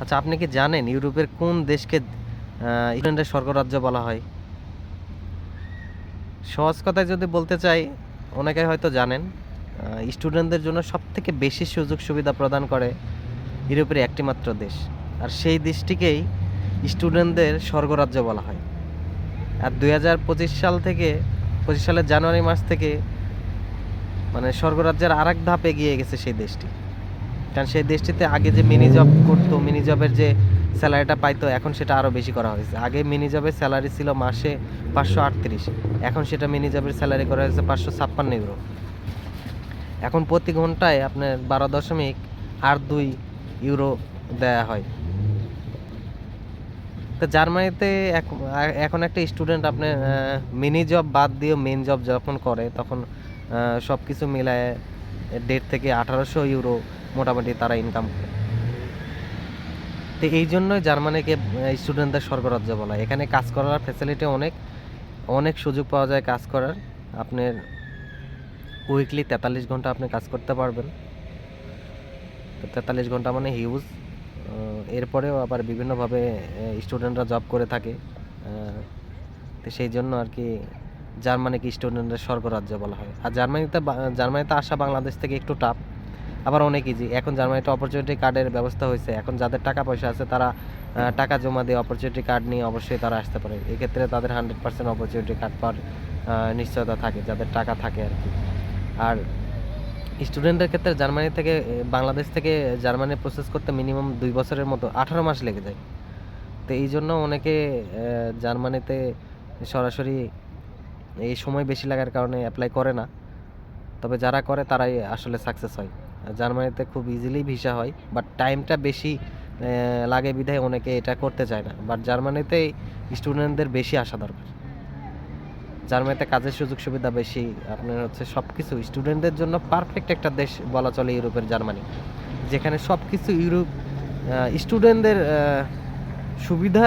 আচ্ছা আপনি কি জানেন ইউরোপের কোন দেশকে ইংল্যান্ডের স্বর্গরাজ্য বলা হয়? সহজ কথায় যদি বলতে চাই অনেকে হয়তো জানেন স্টুডেন্টদের জন্য সব থেকে বেশি সুযোগ সুবিধা প্রদান করে ইউরোপের একটিমাত্র দেশ। আর সেই দেশটিকেই স্টুডেন্টদের স্বর্গরাজ্য বলা হয়। আর দুই হাজার পঁচিশ সাল থেকে, পঁচিশ সালের জানুয়ারি মাস থেকে মানে স্বর্গরাজ্যের আর এক ধাপ এগিয়ে গেছে সেই দেশটি। কারণ সেই দেশটিতে আগে যে মিনি জব করতো মিনি জবের যে স্যালারিটা পাইতো, এখন সেটা আরও বেশি করা হয়েছে। আগে মিনি জবের স্যালারি ছিল মাসে পাঁচশো আটত্রিশ, এখন সেটা মিনি জবের স্যালারি করা হয়েছে পাঁচশো ছাপ্পান্ন ইউরো এখন প্রতি ঘন্টায় আপনার বারো দশমিক আট দুই ইউরো দেয়া হয়। তো জার্মানিতে এখন একটা স্টুডেন্ট আপনার মিনি জব বাদ দিয়ে মেন জব যখন করে, তখন সব কিছু মিলায় দেড় থেকে আঠারোশো ইউরো মোটামুটি তারা ইনকাম করে। তো এই জন্যই জার্মানিকে স্টুডেন্টদের স্বর্গরাজ্য বলা এখানে কাজ করার ফ্যাসিলিটি অনেক অনেক সুযোগ পাওয়া যায় কাজ করার। আপনার উইকলি তেতাল্লিশ ঘণ্টা আপনি কাজ করতে পারবেন। তো তেতাল্লিশ ঘণ্টা মানে হিউজ এরপরেও আবার বিভিন্নভাবে স্টুডেন্টরা জব করে থাকে। তো সেই জন্য আর কি জার্মানিকে স্টুডেন্টের স্বর্গরাজ্য বলা হয়। আর জার্মানিতে জার্মানিতে আসা বাংলাদেশ থেকে একটু টাফ আবার অনেক ইজি এখন জার্মানিতে অপরচুনিটি কার্ডের ব্যবস্থা হয়েছে। এখন যাদের টাকা পয়সা আছে, তারা টাকা জমা দিয়ে অপরচুনিটি কার্ড নিয়ে অবশ্যই তারা আসতে পারে। এক্ষেত্রে তাদের হান্ড্রেড পার্সেন্ট অপরচুনিটি কার্ড পাওয়ার নিশ্চয়তা থাকে, যাদের টাকা থাকে আর কি। আর স্টুডেন্টের ক্ষেত্রে জার্মানি থেকে বাংলাদেশ থেকে জার্মানি প্রসেস করতে মিনিমাম দুই বছরের মতো, আঠারো মাস লেগে যায়। তো এই জন্য অনেকে জার্মানিতে সরাসরি এই সময় বেশি লাগার কারণে অ্যাপ্লাই করে না। তবে যারা করে, তারাই আসলে সাকসেস হয়। জার্মানিতে খুব ইজিলি ভিসা হয় বাট টাইমটা বেশি লাগে বিধায় অনেকে এটা করতে চায় না। বাট জার্মানিতে স্টুডেন্টদের বেশি আসা দরকার। জার্মানিতে কাজের সুযোগ সুবিধা বেশি, আপনার হচ্ছে সব কিছু স্টুডেন্টদের জন্য পারফেক্ট একটা দেশ বলা চলে ইউরোপের জার্মানি। যেখানে সব কিছু ইউরোপ স্টুডেন্টদের সুবিধা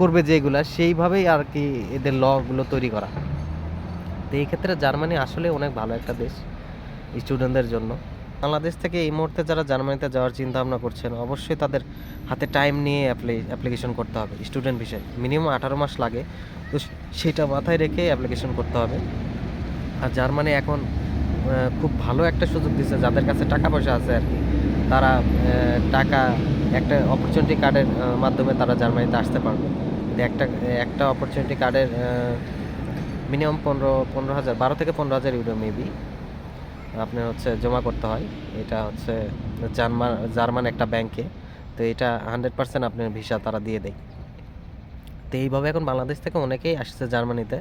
করবে যেগুলা, সেইভাবেই আর কি এদের লগুলো তৈরি করা। তো এই ক্ষেত্রে জার্মানি আসলে অনেক ভালো একটা দেশ স্টুডেন্টদের জন্য। বাংলাদেশ থেকে এই মুহূর্তে যারা জার্মানিতে যাওয়ার চিন্তা ভাবনা করছেন, অবশ্যই তাদের হাতে টাইম নিয়ে অ্যাপ্লিকেশন করতে হবে স্টুডেন্ট বিষয়ে মিনিমাম আঠারো মাস লাগে, তো সেটা মাথায় রেখে অ্যাপ্লিকেশন করতে হবে। আর জার্মানি এখন খুব ভালো একটা সুযোগ দিচ্ছে যাদের কাছে টাকা পয়সা আছে আর কি। তারা টাকা, একটা অপরচুনিটি কার্ডের মাধ্যমে তারা জার্মানিতে আসতে পারবে। একটা একটা অপরচুনিটি কার্ডের মিনিমাম পনেরো পনেরো হাজার, বারো থেকে পনেরো হাজার ইউরো মেবি আপনার হচ্ছে জমা করতে হয়। এটা হচ্ছে জার্মান জার্মান একটা ব্যাংকে তো এটা হান্ড্রেড পার্সেন্ট আপনার ভিসা তারা দিয়ে দেয়। তো এইভাবে এখন বাংলাদেশ থেকে অনেকেই আসছে জার্মানিতে।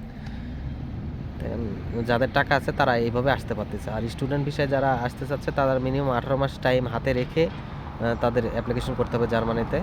যাদের টাকা আছে তারা এইভাবে আসতে পারতেছে। আর স্টুডেন্ট ভিসায় যারা আসতে চাচ্ছে তাদের মিনিমাম আঠারো মাস টাইম হাতে রেখে তাদের অ্যাপ্লিকেশন করতে হবে জার্মানিতে।